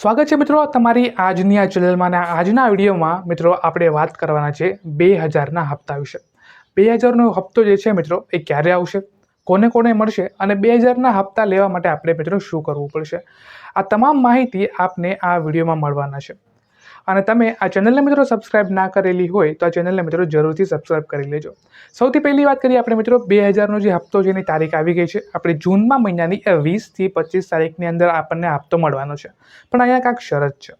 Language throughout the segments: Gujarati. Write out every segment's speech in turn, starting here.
સ્વાગત છે મિત્રો તમારી આજની આ ચેનલમાં આજના વિડીયોમાં મિત્રો આપણે વાત કરવાના છે બે હજારના હપ્તા વિશે. બે હજારનો હપ્તો જે છે મિત્રો એ ક્યારે આવશે? કોને કોને મળશે? અને બે હજારના હપ્તા લેવા માટે આપણે મિત્રો શું કરવું પડશે? આ તમામ માહિતી આપને આ વિડીયોમાં મળવાના છે. અને તમે આ ચેનલને મિત્રો સબસ્ક્રાઇબ ના કરેલી હોય તો આ ચેનલને મિત્રો જરૂરથી સબસ્ક્રાઇબ કરી લેજો. સૌથી પહેલી વાત કરીએ આપણે મિત્રો બે હજારનો જે હપ્તો છે એની તારીખ આવી ગઈ છે. આપણે જૂનમાં મહિનાની વીસથી પચીસ તારીખની અંદર આપણને હપ્તો મળવાનો છે. પણ અહીંયા કાંઈક શરત છે.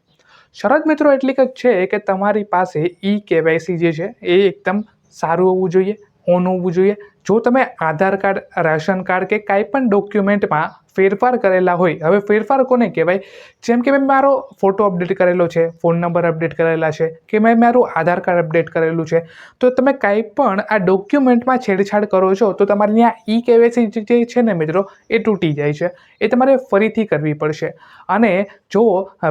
શરત મિત્રો એટલી કંઈક છે કે તમારી પાસે ઈ કેવાયસી જે છે એ એકદમ સારું હોવું જોઈએ, ઓન હોવું જોઈએ. જો તમે આધાર કાર્ડ, રાશન કાર્ડ કે કાંઈ પણ ડોક્યુમેન્ટમાં ફેરફાર કરેલા હોય. હવે ફેરફાર કોને કહેવાય? જેમ કે મેં મારો ફોટો અપડેટ કરેલો છે ફોન નંબર અપડેટ કરેલા છે, કે મેં મારું આધાર કાર્ડ અપડેટ કરેલું છે. તો તમે કાંઈ પણ આ ડોક્યુમેન્ટમાં છેડછાડ કરો છો, તો તમારી ત્યાં ઈ કેવાયસી જે છે ને મિત્રો, એ તૂટી જાય છે. એ તમારે ફરીથી કરવી પડશે. અને જો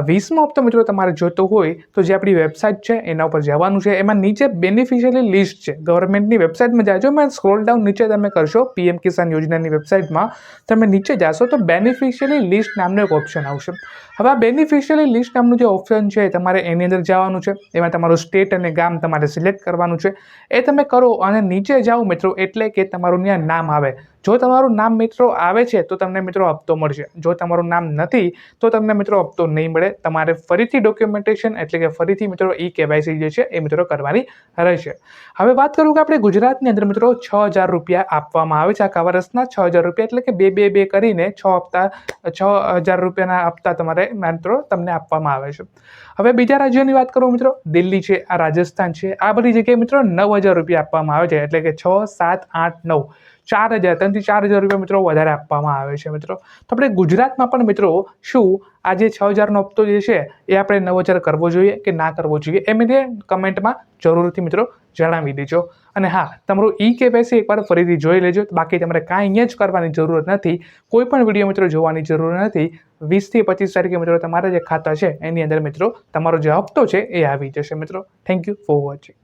વીસમો હપ્તો મિત્રો તમારે જોતો હોય, તો જે આપણી વેબસાઇટ છે, એના ઉપર જવાનું છે. એમાં નીચે બેનિફિશિયરી લિસ્ટ છે. ગવર્મેન્ટની વેબસાઇટમાં જાજો મેં સ્ક્રોલ ડાઉન નીચે તમે કરશો પીએમ કિસાન યોજનાની વેબસાઇટમાં તમે નીચે જાશો તો બેનિફિશિયલી લિસ્ટ નામનો એક ઓપ્શન આવશે. હવે આ બેનિફિશિયલી લિસ્ટ નામનું જે ઓપ્શન છે તમારે એની અંદર જવાનું છે. એમાં તમારું સ્ટેટ અને ગામ તમારે સિલેક્ટ કરવાનું છે. એ તમે કરો અને નીચે જાઓ મિત્રો, એટલે કે તમારું ત્યાં નામ આવે. જો તમારું નામ મિત્રો આવે છે, તો તમને મિત્રો હપ્તો મળશે. જો તમારું નામ નથી, તો તમને મિત્રો હપ્તો નહીં મળે. તમારે ફરીથી ડોક્યુમેન્ટેશન એટલે કે ફરીથી મિત્રો ઈ કેવાયસી જે છે, એ મિત્રો કરવાની રહેશે. હવે વાત કરું કે આપણે ગુજરાતની અંદર મિત્રો છ હજાર રૂપિયા આપવામાં આવે છે. આખા વર્ષના છ હજાર રૂપિયા એટલે કે બે બે બે કરીને છ હપ્તા, છ હજાર રૂપિયાના હપ્તા તમારે મિત્રો તમને આપવામાં આવે છે. હવે બીજા રાજ્યોની વાત કરું મિત્રો, દિલ્હી છે, આ રાજસ્થાન છે. આ બધી જગ્યાએ મિત્રો નવ હજાર રૂપિયા આપવામાં આવે છે, એટલે કે છ, સાત, આઠ, નવ. ચાર હજાર ત્રણથી ચાર હજાર રૂપિયા મિત્રો વધારે આપવામાં આવે છે મિત્રો. તો આપણે ગુજરાતમાં પણ મિત્રો શું આ જે છ હજારનો હપ્તો જે છે એ આપણે નવ હજાર કરવો જોઈએ કે ના કરવો જોઈએ એ મને કમેન્ટમાં જરૂરથી મિત્રો જણાવી દેજો. અને હા, તમારું ઈ કેવાયસી એકવાર ફરીથી જોઈ લેજો. બાકી તમારે કાંઈ અહીંયા જ કરવાની જરૂર નથી. કોઈ પણ વીડિયો મિત્રો જોવાની જરૂર નથી. વીસથી પચીસ તારીખે મિત્રો તમારા જે ખાતા છે એની અંદર મિત્રો તમારો જે હપ્તો છે એ આવી જશે મિત્રો. Thank you for watching